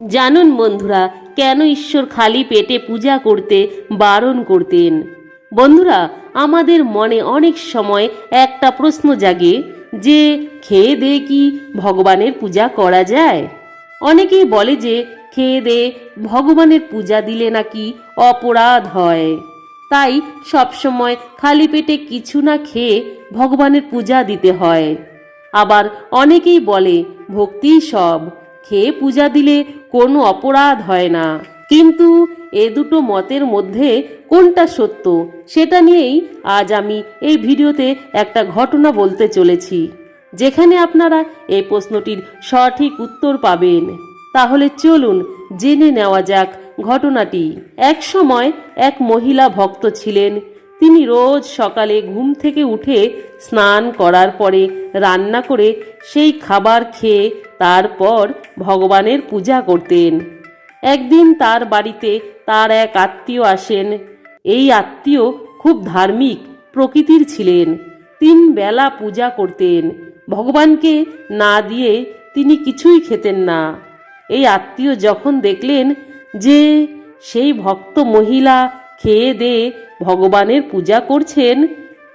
জানুন বন্ধুরা, কেন ঈশ্বর খালি পেটে পূজা করতে, বারণ করতেন? বন্ধুরা, আমাদের মনে অনেক সময় একটা প্রশ্ন জাগে, যে খেয়ে দিয়ে কি ভগবানের পূজা করা যায়? অনেকেই বলে যে খেয়ে দিয়ে ভগবানের পূজা দিলে নাকি অপরাধ হয়। তাই সবসময় খালি পেটে কিছু না খেয়ে ভগবানের পূজা দিতে হয়। আবার অনেকেই বলে, ভক্তি সব, খেয়ে পূজা দিলে কোনো অপরাধ হয় না। কিন্তু এ দুটো মতের মধ্যে কোনটা সত্য, সেটা নিয়েই আজ আমি এই ভিডিওতে একটা ঘটনা বলতে চলেছি, যেখানে আপনারা এই প্রশ্নটির সঠিক উত্তর পাবেন। তাহলে চলুন জেনে নেওয়া যাক ঘটনাটি। এক সময় এক মহিলা ভক্ত ছিলেন তিনি রোজ সকালে ঘুম থেকে উঠে স্নান করার পরে রান্না করে সেই খাবার খেয়ে তারপর ভগবানের পূজা করতেন। একদিন তার বাড়িতে তার এক আত্মীয় আসেন। এই আত্মীয় খুব ধার্মিক, প্রকৃতির ছিলেন। তিন বেলা পূজা করতেন। ভগবানকে না দিয়ে তিনি কিছুই খেতেন না। এই আত্মীয় যখন দেখলেন যে সেই ভক্ত মহিলা খেয়ে দিয়ে ভগবানের পূজা করছেন।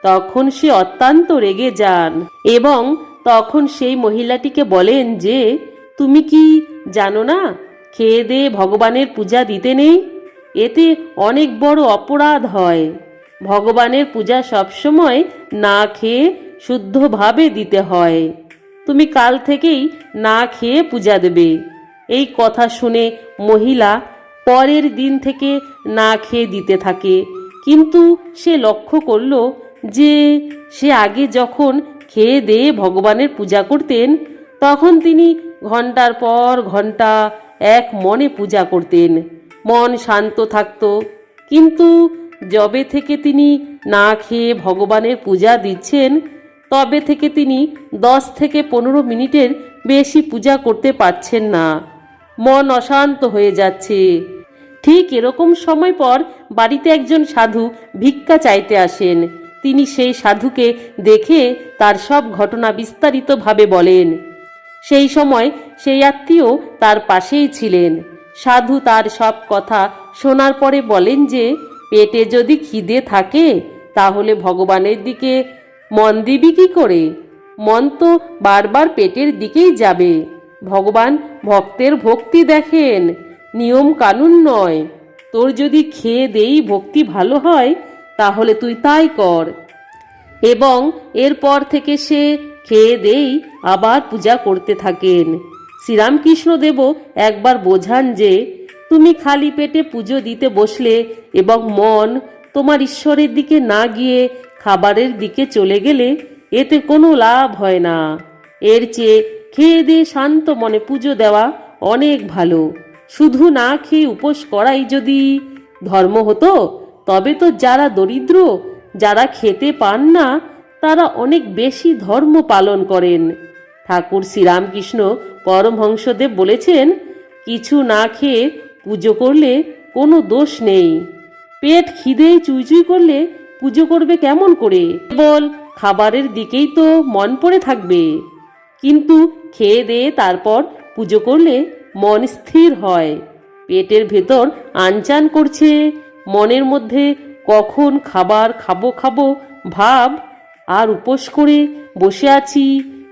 তখন সে অত্যন্ত রেগে যান এবং তখন সেই মহিলাটিকে বলেন যে, তুমি কি জানো না, খেয়ে দিয়ে ভগবানের পূজা দিতে নেই? এতে অনেক বড় অপরাধ হয়। ভগবানের পূজা সবসময় না খেয়ে শুদ্ধভাবে দিতে হয়। তুমি কাল থেকেই না খেয়ে পূজা দেবে। এই কথা শুনে মহিলা পরের দিন থেকে না খেয়ে দিতে থাকে। কিন্তু সে লক্ষ্য করল যে সে আগে যখন খেয়ে দিয়ে ভগবানের পূজা করতেন, তখন তিনি ঘণ্টার পর ঘণ্টা এক মনে পূজা করতেন। মন শান্ত থাকত। কিন্তু যবে থেকে তিনি না খেয়ে ভগবানের পূজা দিচ্ছেন, তবে থেকে তিনি দশ থেকে পনেরো মিনিটের বেশি পূজা করতে পারছেন না। মন অশান্ত হয়ে যাচ্ছে। ঠিক এরকম সময় পর বাড়িতে একজন সাধু ভিক্ষা চাইতে আসেন। তিনি সেই সাধুকে দেখে তার সব ঘটনা বিস্তারিতভাবে বলেন। সেই সময় সেই আত্মীয় তার পাশেই ছিলেন। সাধু তার সব কথা শোনার পরে বলেন যে, পেটে যদি খিদে থাকে, তাহলে ভগবানের দিকে মন দিবি কি করে? মন তো বারবার পেটের দিকেই যাবে। ভগবান ভক্তের ভক্তি দেখেন। নিয়ম কানুন নয়। তোর যদি খেয়ে দেই ভক্তি ভালো হয়, তাহলে তুই তাই কর। এবং এরপর থেকে সে খেয়ে দেই আবার পূজা করতে থাকেন। শ্রীরামকৃষ্ণদেবও একবার বোঝান যে, তুমি খালি পেটে পুজো দিতে বসলে এবং মন তোমার ঈশ্বরের দিকে না গিয়ে খাবারের দিকে চলে গেলে এতে কোনো লাভ হয় না। এর চেয়ে খেয়ে দিয়ে শান্ত মনে পুজো দেওয়া অনেক ভালো। শুধু না খেয়ে উপোস করাই যদি ধর্ম হতো, তবে তো যারা দরিদ্র, যারা খেতে পান না, তারা অনেক বেশি ধর্ম পালন করেন। ঠাকুর শ্রীরামকৃষ্ণ পরমহংসদেব বলেছেন, কিছু না খেয়ে পুজো করলে কোনো দোষ নেই। পেট খিদে চুইচুই করলে পুজো করবে কেমন করে? কেবল খাবারের দিকেই তো মন পড়ে থাকবে। কিন্তু খেয়ে দিয়ে তারপর পুজো করলে মন স্থির হয়। পেটের ভেতর আনচান করছে। মনের মধ্যে কখন খাবার খাব খাব ভাব আর উপোস করে বসে আছি।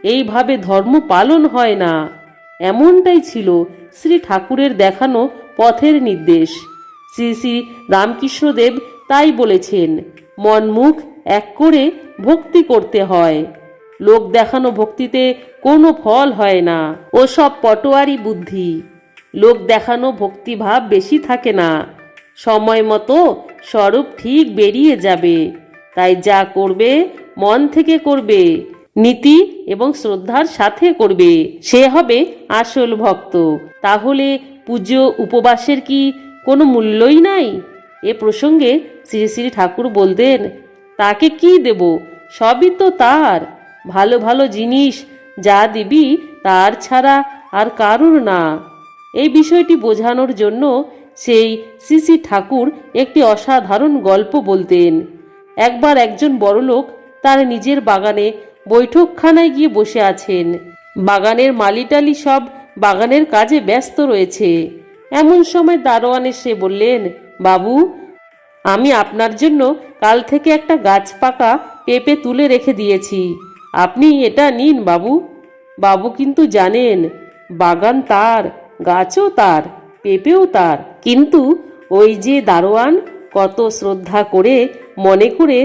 এইভাবে ধর্ম পালন হয় না। এমনটাই ছিল শ্রী ঠাকুরের দেখানো পথের নির্দেশ। শ্রী শ্রী রামকৃষ্ণদেব তাই বলেছেন মন মুখ এক করে ভক্তি করতে হয়। লোক দেখানো ভক্তিতে কোনো ফল হয় না। ও সব পটোয়ারি বুদ্ধি। লোক দেখানো ভক্তিভাব বেশি থাকে না। সময় মতো স্বরূপ ঠিক বেরিয়ে যাবে। তাই যা করবে, মন থেকে করবে, নীতি এবং শ্রদ্ধার সাথে করবে। সে হবে আসল ভক্ত। তাহলে পুজো উপবাসের কি কোনো মূল্যই নাই? এ প্রসঙ্গে শ্রী শ্রী ঠাকুর বলতেন, তাকে কি দেব? সবই তো তার। ভালো ভালো জিনিস যা দিবি তার ছাড়া আর কারুর না। এই বিষয়টি বোঝানোর জন্য সেই শ্রী ঠাকুর একটি অসাধারণ গল্প বলতেন। একবার একজন বড়লোক তার নিজের বাগানে বৈঠকখানায় গিয়ে বসে আছেন। বাগানের মালিটালি সব বাগানের কাজে ব্যস্ত রয়েছে। এমন সময় দারোয়ান এসে বললেন, বাবু, আমি আপনার জন্য কাল থেকে একটা গাছ পাকা পেঁপে তুলে রেখে দিয়েছি। আপনি এটা নিন, বাবু। বাবু কিন্তু জানেন, বাগান তার, গাছও তার, পেঁপেও তার। কিন্তু ওই যে দারোয়ান কত শ্রদ্ধা করে মনে করে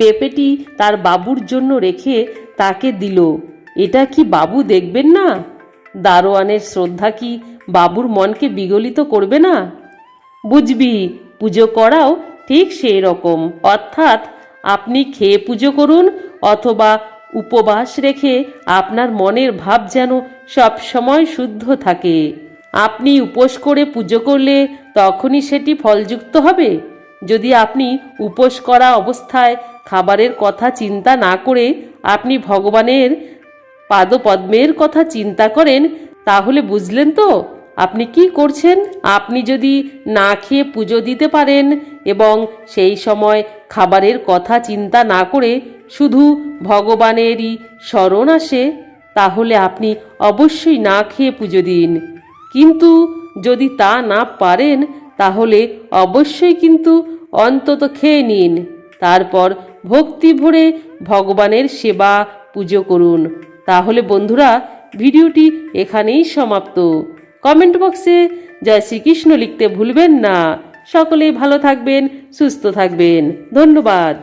পেঁপেটি তার বাবুর জন্য রেখে তাকে দিল। এটা কি বাবু দেখবেন না? দারোয়ানের শ্রদ্ধা কি বাবুর মনকে বিগলিত করবে না? বুঝবি, পুজো করাও ঠিক সেই রকম। অর্থাৎ আপনি খেয়ে পুজো করুন অথবা উপবাস রেখে আপনার মনের ভাব যেন সব সময় শুদ্ধ থাকে। আপনি উপোস করে পুজো করলে তখনই সেটি ফলযুক্ত হবে। যদি আপনি উপোস করা অবস্থায় খাবারের কথা চিন্তা না করে আপনি ভগবানের পাদপদ্মের কথা চিন্তা করেন, তাহলে বুঝলেন তো? আপনি কি করছেন? আপনি যদি না খেয়ে পুজো দিতে পারেন এবং সেই সময় খাবারের কথা চিন্তা না করে শুধু ভগবানেরই স্মরণ আসে, তাহলে আপনি অবশ্যই না খেয়ে পুজো দিন। কিন্তু যদি তা না পারেন, তাহলে অবশ্যই কিন্তু অন্তত খেয়ে নিন। তারপর ভক্তি ভরে ভগবানের সেবা পুজো করুন। তাহলে বন্ধুরা, ভিডিওটি এখানেই সমাপ্ত। কমেন্ট বক্সে জয় শ্রীকৃষ্ণ লিখতে ভুলবেন না। সকলেই ভালো থাকবেন সুস্থ থাকবেন। ধন্যবাদ।